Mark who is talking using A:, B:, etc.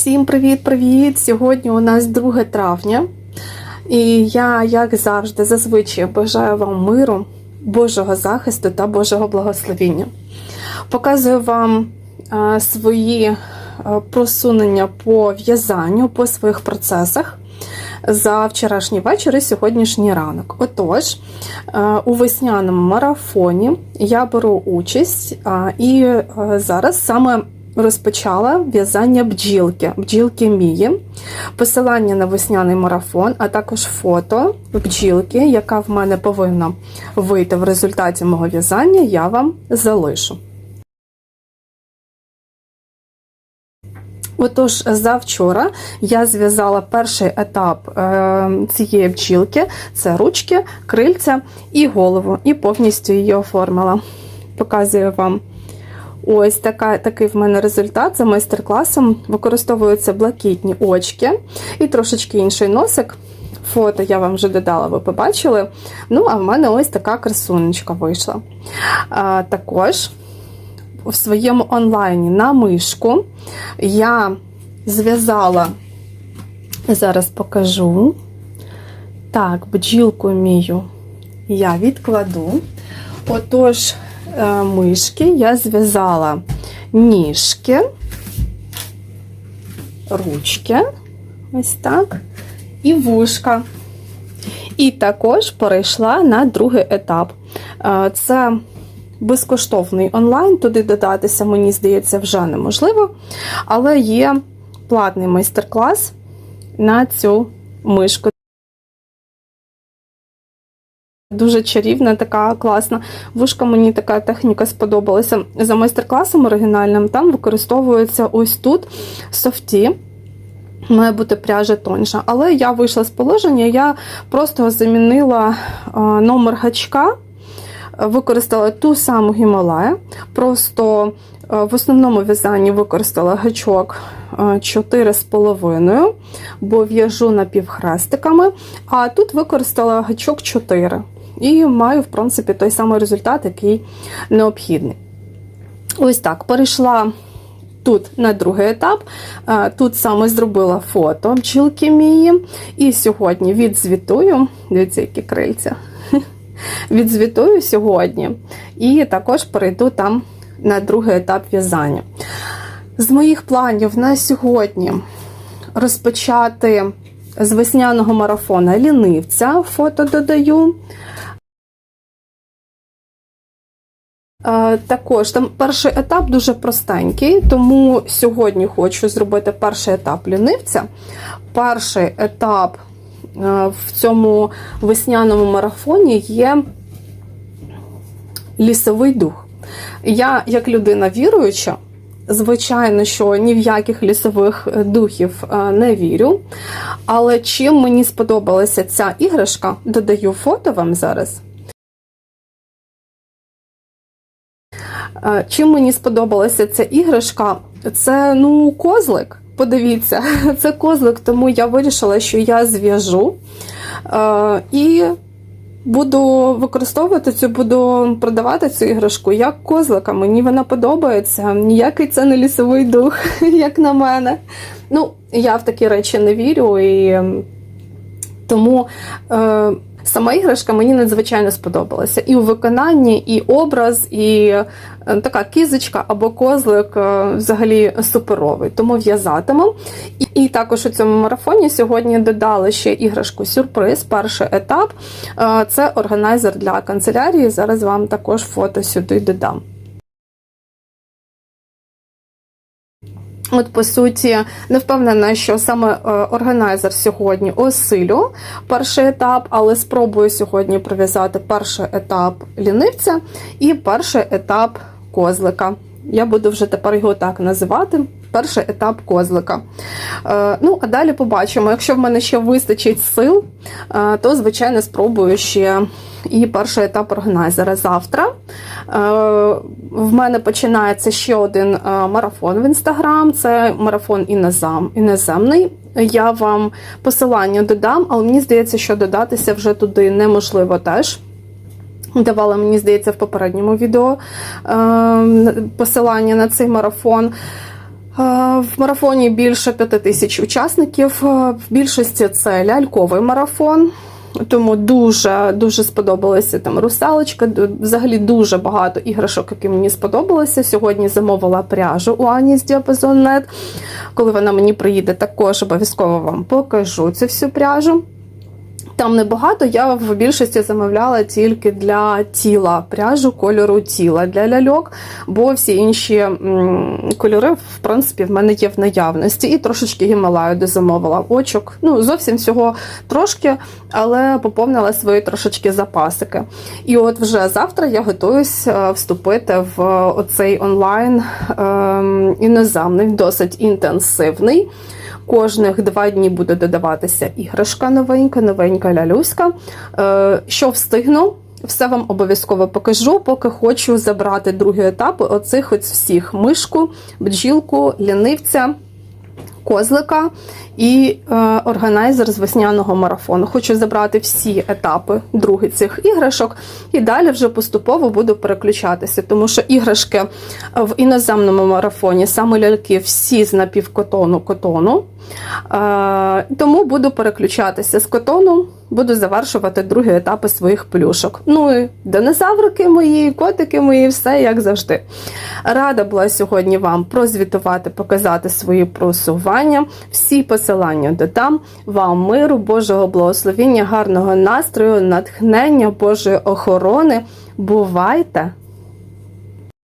A: Всім привіт-привіт! Сьогодні у нас 2 травня. І я, як завжди, зазвичай бажаю вам миру, Божого захисту та Божого благословіння. Показую вам а, свої а, просунення по в'язанню, по своїх процесах за вчорашній вечір і сьогоднішній ранок. Отож, а, у весняному марафоні я беру участь і зараз саме розпочала в'язання бджілки, бджілки Мії, посилання на весняний марафон, а також фото бджілки, яка в мене повинна вийти в результаті мого в'язання, я вам залишу. Отож, завчора я зв'язала перший етап е, цієї бджілки: це ручки, крильця і голову, і повністю її оформила. Показую вам. Ось така, такий в мене результат за майстер-класом. Використовуються блакитні очки і трошечки інший носик. Фото я вам вже додала, ви побачили. Ну, а в мене ось така красунечка вийшла. А, Також в своєму онлайні на мишку я зв'язала, зараз покажу. Так, бджілку мію я відкладу. Отож, мишки я зв'язала ніжки, ручки, ось так, і вушка. І також перейшла на другий етап. Це безкоштовний онлайн, туди додатися, мені здається, вже неможливо. Але є платний майстер-клас на цю мишку. Дуже чарівна, така класна. Вушка мені така техніка сподобалася. За майстер-класом оригінальним там використовується ось тут софті. Має бути пряжа тонша. Але я вийшла з положення, я просто замінила номер гачка, використала ту саму Гімалая. Просто в основному в'язанні використала гачок 4,5, бо в'яжу напівхрестиками, а тут використала гачок 4. І маю, в принципі, той самий результат, який необхідний. Ось так, перейшла тут на другий етап. Тут саме зробила фото бджілки мії. І сьогодні відзвітую, дивіться, які крильця. Відзвітую сьогодні. І також перейду там на другий етап в'язання. З моїх планів на сьогодні розпочати з весняного марафона лінивця, фото додаю. Також там перший етап дуже простенький, тому сьогодні хочу зробити перший етап лінивця. Перший етап в цьому весняному марафоні є лісовий дух. Я, як людина віруюча, звичайно, що ні в яких лісових духів не вірю. Але чим мені сподобалася ця іграшка, додаю фото вам зараз. Чим мені сподобалася ця іграшка? Це ну козлик. Подивіться, це козлик, тому я вирішила, що я зв'яжу е, і буду використовувати цю, буду продавати цю іграшку як козлика. Мені вона подобається. Ніякий це не лісовий дух, як на мене. Ну, я в такі речі не вірю і тому. Е, Сама іграшка мені надзвичайно сподобалася. І у виконанні, і образ, і е, така кізочка або козлик е, взагалі суперовий. Тому в'язатиму. І, також у цьому марафоні сьогодні додали ще іграшку сюрприз, перший етап е, це органайзер для канцелярії. Зараз вам також фото сюди додам. От, по суті, не впевнена, що саме органайзер сьогодні осилю перший етап, але спробую сьогодні прив'язати перший етап лінивця і перший етап козлика. Я буду вже тепер його так називати. Перший етап козлика. Е, ну, а далі побачимо. Якщо в мене ще вистачить сил, е, то, звичайно, спробую ще і перший етап органайзера. Завтра е, в мене починається ще один марафон в інстаграм. Це марафон іноземний. Я вам посилання додам, але мені здається, що додатися вже туди неможливо теж. Давала, мені здається, в попередньому відео посилання на цей марафон. В марафоні більше п'яти тисяч учасників. Е, В більшості це ляльковий марафон. Тому дуже дуже сподобалася там русалочка. Взагалі дуже багато іграшок, які мені сподобалися. Сьогодні замовила пряжу у Ані з Діапазон.нет. Коли вона мені приїде, також обов'язково вам покажу цю всю пряжу. Там небагато, я в більшості замовляла тільки для тіла пряжу кольору тіла для ляльок, бо всі інші кольори, в принципі, в мене є в наявності. І трошечки гімалаю дозамовила очок. Ну, зовсім всього трошки, але поповнила свої трошечки запасики. І от вже завтра я готуюсь е, вступити в оцей онлайн ем, іноземний, досить інтенсивний. Кожних два дні буде додаватися іграшка новенька, новенька лялюська. Е, Що встигну, все вам обов'язково покажу, поки хочу забрати другий етап оцих ось всіх мишку, бджілку, лінивця. Козлика і е, органайзер з весняного марафону. Хочу забрати всі етапи другі цих іграшок, і далі вже поступово буду переключатися, тому що іграшки в іноземному марафоні, саме ляльки, всі з напівкотону котону. Е, тому буду переключатися з котону, буду завершувати другі етапи своїх плюшок. Ну і динозаврики мої, котики мої, все як завжди. Рада була сьогодні вам прозвітувати, показати свої просування. Всі посилання додам. Вам миру, Божого благословіння, гарного настрою, натхнення, Божої охорони. Бувайте!